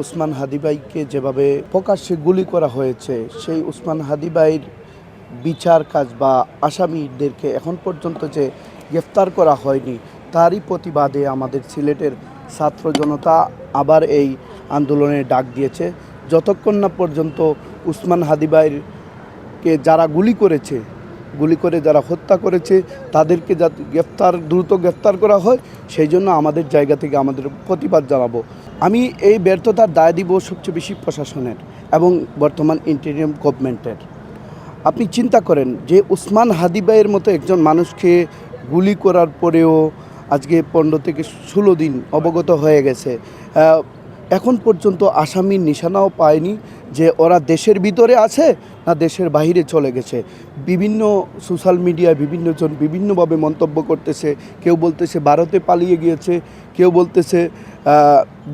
ওসমান হাদিবাইকে যেভাবে প্রকাশ্যে গুলি করা হয়েছে, সেই উসমান হাদিবাইর বিচার কাজ বা আসামিদেরকে এখন পর্যন্ত যে গ্রেফতার করা হয়নি, তারই প্রতিবাদে আমাদের সিলেটের ছাত্র জনতা আবার এই আন্দোলনে ডাক দিয়েছে। যতক্ষণ না পর্যন্ত উসমান হাদিবাইর কে যারা গুলি করেছে, গুলি করে যারা হত্যা করেছে, তাদেরকে যাতে গ্রেফতার, দ্রুত গ্রেফতার করা হয়, সেই জন্য আমাদের জায়গা থেকে আমাদের প্রতিবাদ জানাব। আমি এই ব্যর্থতার দায় দিব সবচেয়ে বেশি প্রশাসনের এবং বর্তমান ইন্টেরিয়াম গভর্নমেন্টের। আপনি চিন্তা করেন যে উসমান হাদিবাইয়ের মতো একজন মানুষকে গুলি করার পরেও আজকে পনেরো থেকে ষোলো দিন অবগত হয়ে গেছে। এখন পর্যন্ত আসামির নিশানাও পায়নি যে ওরা দেশের ভিতরে আছে না দেশের বাইরে চলে গেছে। বিভিন্ন সোশ্যাল মিডিয়ায় বিভিন্নজন বিভিন্নভাবে মন্তব্য করতেছে। কেউ বলতেছে ভারতে পালিয়ে গিয়েছে কেউ বলতেছে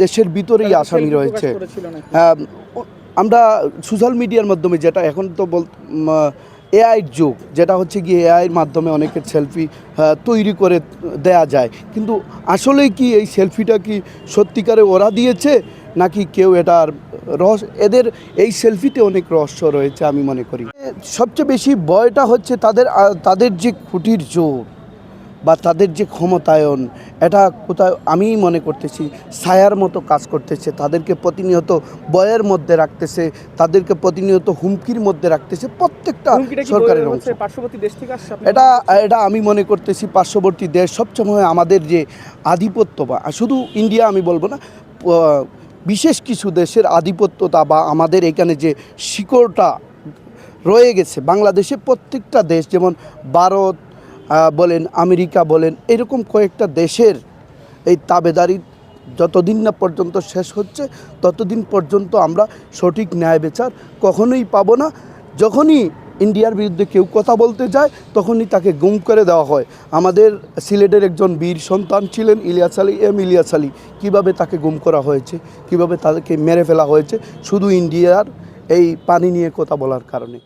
দেশের ভিতরেই আসামি রয়েছে। আমরা সোশ্যাল মিডিয়ার মাধ্যমে যেটা এখন তো বল এআইয়ের যুগ যেটা হচ্ছে গিয়ে এআইয়ের মাধ্যমে অনেকের সেলফি তৈরি করে দেয়া যায়। কিন্তু আসলে কি এই সেলফিটা কি সত্যিকারে ওরা দিয়েছে? নাকি কেউ এটার রহস্য এদের এই সেলফিতে অনেক রহস্য রয়েছে আমি মনে করি। সবচেয়ে বেশি ভয়টা হচ্ছে তাদের তাদের যে খুঁটির জোর বা তাদের যে ক্ষমতায়ন এটা কোথায় আমি মনে করতেছি ছায়ার মতো কাজ করতেছে তাদেরকে প্রতিনিয়ত বয়ের মধ্যে রাখতেছে তাদেরকে প্রতিনিয়ত হুমকির মধ্যে রাখতেছে প্রত্যেকটা সরকারের অংশ। এটা এটা আমি মনে করতেছি পার্শ্ববর্তী দেশ সবসময় আমাদের যে আধিপত্য বা শুধু ইন্ডিয়া আমি বলব না বিশেষ কিছু দেশের আধিপত্যতা বা আমাদের এখানে যে শিকড়টা রয়ে গেছে বাংলাদেশে প্রত্যেকটা দেশ, যেমন ভারত বলেন আমেরিকা বলেন, এরকম কয়েকটা দেশের এই তাবেদারি যতদিন না পর্যন্ত শেষ হচ্ছে, ততদিন পর্যন্ত আমরা সঠিক ন্যায় বিচার কখনোই পাবো না। যখনই ইন্ডিয়ার বিরুদ্ধে কেউ কথা বলতে যায়, তখনই তাকে গুম করে দেওয়া হয়। আমাদের সিলেটের একজন বীর সন্তান ছিলেন ইলিয়াস আলী, এম ইলিয়াস আলী। কীভাবে তাকে গুম করা হয়েছে, কীভাবে তাদেরকে মেরে ফেলা হয়েছে, শুধু ইন্ডিয়ার এই পানি নিয়ে কথা বলার কারণে।